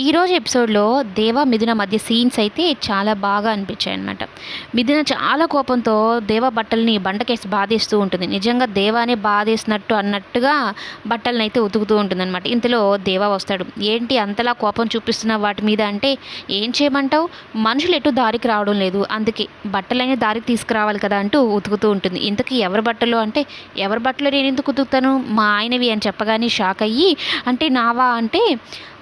ఈరోజు ఎపిసోడ్లో దేవ మిథున మధ్య సీన్స్ అయితే చాలా బాగా అనిపించాయి అనమాట మిథున చాలా కోపంతో దేవ బట్టల్ని బండకేసి బాధేస్తూ ఉంటుంది. నిజంగా దేవానే బాధేసినట్టు అన్నట్టుగా బట్టలను అయితే ఉతుకుతూ ఉంటుంది అనమాట ఇంతలో దేవ వస్తాడు. ఏంటి అంతలా కోపం చూపిస్తున్న వాటి మీద అంటే ఏం చేయమంటావు? మనుషులు ఎటు దారికి రావడం లేదు. అందుకే బట్టలనే దారికి తీసుకురావాలి కదా అంటూ ఉతుకుతూ ఉంటుంది. ఇంతకీ ఎవరి బట్టలు? అంటే ఎవరి బట్టలు నేను ఎందుకు ఉతుకుతాను? మా ఆయనవి అని చెప్పగానే షాక్ అయ్యి అంటే నావా అంటే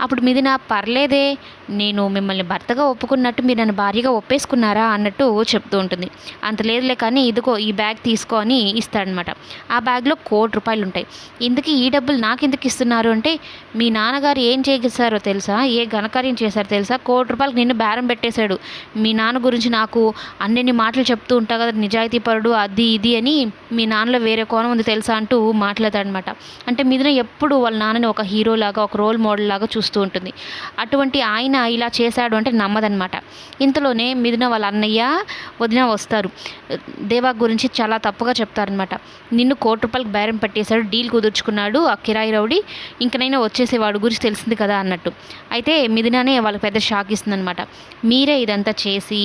అప్పుడు మిథున పర్లేదే నేను మిమ్మల్ని భర్తగా ఒప్పుకున్నట్టు మీరు నన్ను భార్యగా ఒప్పేసుకున్నారా అన్నట్టు చెప్తూ ఉంటుంది. అంత లేదులే కానీ ఇదిగో ఈ బ్యాగ్ తీసుకో అని ఇస్తాడనమాట. ఆ బ్యాగ్లో కోటి రూపాయలు ఉంటాయి. ఇందుకు ఈ డబ్బులు నాకు ఎందుకు ఇస్తున్నారు అంటే మీ నాన్నగారు ఏం చేశారో తెలుసా? ఏ ఘనకార్యం చేశారో తెలుసా? కోటి రూపాయలకు నిన్ను బేరం పెట్టేశాడు. మీ నాన్న గురించి నాకు అన్నెన్ని మాటలు చెప్తూ ఉంటా కదా నిజాయితీపరుడు అది ఇది అని మీ నాన్నలో వేరే కోణం ఉంది తెలుసా అంటూ మాట్లాడతాడనమాట. అంటే మిథున ఎప్పుడు వాళ్ళ నాన్నని ఒక హీరోలాగా ఒక రోల్ మోడల్ లాగా చూస్తూ ఉంటుంది. అటువంటి ఆయన ఇలా చేశాడు అంటే నమ్మదనమాట ఇంతలోనే మిదిన వాళ్ళ అన్నయ్య వదిన వస్తారు. దేవా గురించి చాలా తప్పుగా చెప్తారనమాట నిన్ను కోటి రూపాయలకు బేరం పెట్టేశాడు డీల్ కుదుర్చుకున్నాడు ఆ కిరాయి రౌడీ. ఇంకనైనా వచ్చేసేవాడు గురించి తెలిసింది కదా అన్నట్టు. అయితే మిదినానే వాళ్ళకి పెద్ద షాక్ ఇస్తుందనమాట మీరే ఇదంతా చేసి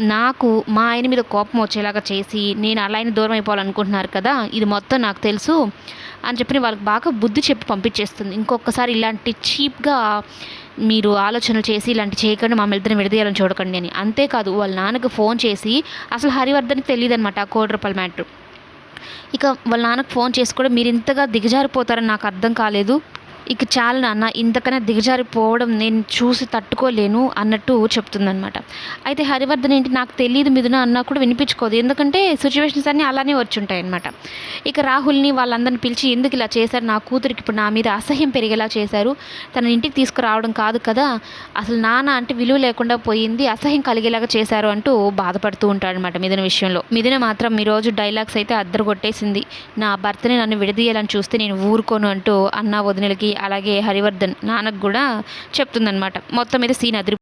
నాకు మా ఆయన మీద కోపం వచ్చేలాగా చేసి నేను అలా అయినా దూరం అయిపోవాలనుకుంటున్నారు కదా ఇది మొత్తం నాకు తెలుసు అని చెప్పి వాళ్ళకి బాగా బుద్ధి చెప్పి పంపించేస్తుంది. ఇంకొకసారి ఇలాంటి చీప్గా మీరు ఆలోచనలు చేసి ఇలాంటి చేయకుండా మమ్మల్ని ఇద్దరిని విడదీయాలని చూడకండి అని. అంతేకాదు వాళ్ళ నాన్నకు ఫోన్ చేసి అసలు హరివర్ధన్కి తెలియదు అనమాట ఆ కోటి రూపాయల మ్యాటర్. ఇక వాళ్ళ నాన్నకు ఫోన్ చేసి కూడా మీరు ఇంతగా దిగజారిపోతారని నాకు అర్థం కాలేదు. ఇక చాలు నాన్న ఇంతకన్నా దిగజారిపోవడం నేను చూసి తట్టుకోలేను అన్నట్టు చెప్తుందనమాట అయితే హరివర్ధన్ ఏంటి నాకు తెలియదు మిథున అన్నా కూడా వినిపించుకోదు. ఎందుకంటే సిచ్యువేషన్స్ అన్నీ అలానే వచ్చి ఉంటాయనమాట ఇక రాహుల్ని వాళ్ళందరిని పిలిచి ఎందుకు ఇలా చేశారు? నా కూతురికి ఇప్పుడు నా మీద అసహ్యం పెరిగేలా చేశారు. తన ఇంటికి తీసుకురావడం కాదు కదా. అసలు నాన్న అంటే విలువ లేకుండా పోయింది అసహ్యం కలిగేలాగా చేశారు అంటూ బాధపడుతూ ఉంటాడనమాట మిథున విషయంలో. మిథున మాత్రం ఈరోజు డైలాగ్స్ అయితే అద్దరు కొట్టేసింది నా భర్తని నన్ను విడదీయాలని చూస్తే నేను ఊరుకోను అంటూ అన్న వదినలకి అలాగే హరివర్ధన్ నాన్నకు కూడా చెప్తుందనమాట మొత్తం మీద సీన్ అదిరి